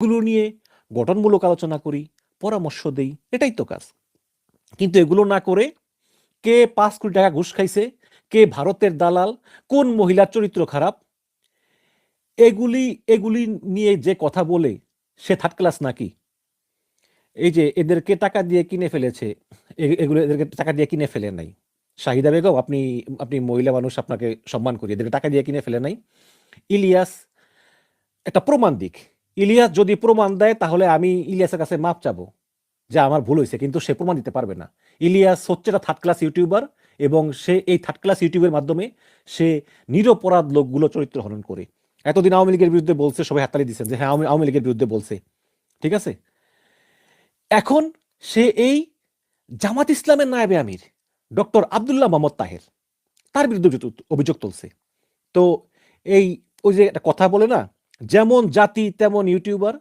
এগুলো নিয়ে গঠনমূলক আলোচনা করি, পরামর্শ দেই, এটাই তো কাজ। কিন্তু এগুলো না করে কে পাঁচ কোটি টাকা ঘুষ খাইছে, কে ভারতের দালাল, কোন মহিলার চরিত্র খারাপ, এগুলি এগুলি নিয়ে যে কথা বলে সে থার্ড ক্লাস নাকি? এই যে এদেরকে টাকা দিয়ে কিনে ফেলেছে এগুলো এদেরকে টাকা দিয়ে কিনে ফেলে নাই। শাহিদা বেগম, আপনি আপনি মহিলা মানুষ, আপনাকে সম্মান করি, এদেরকে টাকা দিয়ে কিনে ফেলে নাই। ইলিয়াস, একটা প্রমাণ দিক। ইলিয়াস যদি প্রমাণ দেয়, তাহলে আমি ইলিয়াসের কাছে মাপ চাবো যে আমার ভুল হয়েছে, কিন্তু সে প্রমাণ দিতে পারবে না। ইলিয়াস হচ্ছে একটা থার্ড ক্লাস ইউটিউবার এবং সে এই থার্ড ক্লাস ইউটিউবের মাধ্যমে সে নিরপরাধ লোকগুলো চরিত্র হনন করে। এতদিন আওয়ামী লীগের বিরুদ্ধে বলছে, সবাই হাততালি দিচ্ছেন যে হ্যাঁ আওয়ামী লীগের বিরুদ্ধে বলছে। ঠিক আছে? এখন সে এই জামাত ইসলামের নায়েবে আমির, ডক্টর আবদুল্লাহ মোহাম্মদ তাহের, তার বিরুদ্ধে অভিযোগ তুলছে। তো এই ওই যে একটা কথা বলে না যেমন জাতি তেমন ইউটিউবার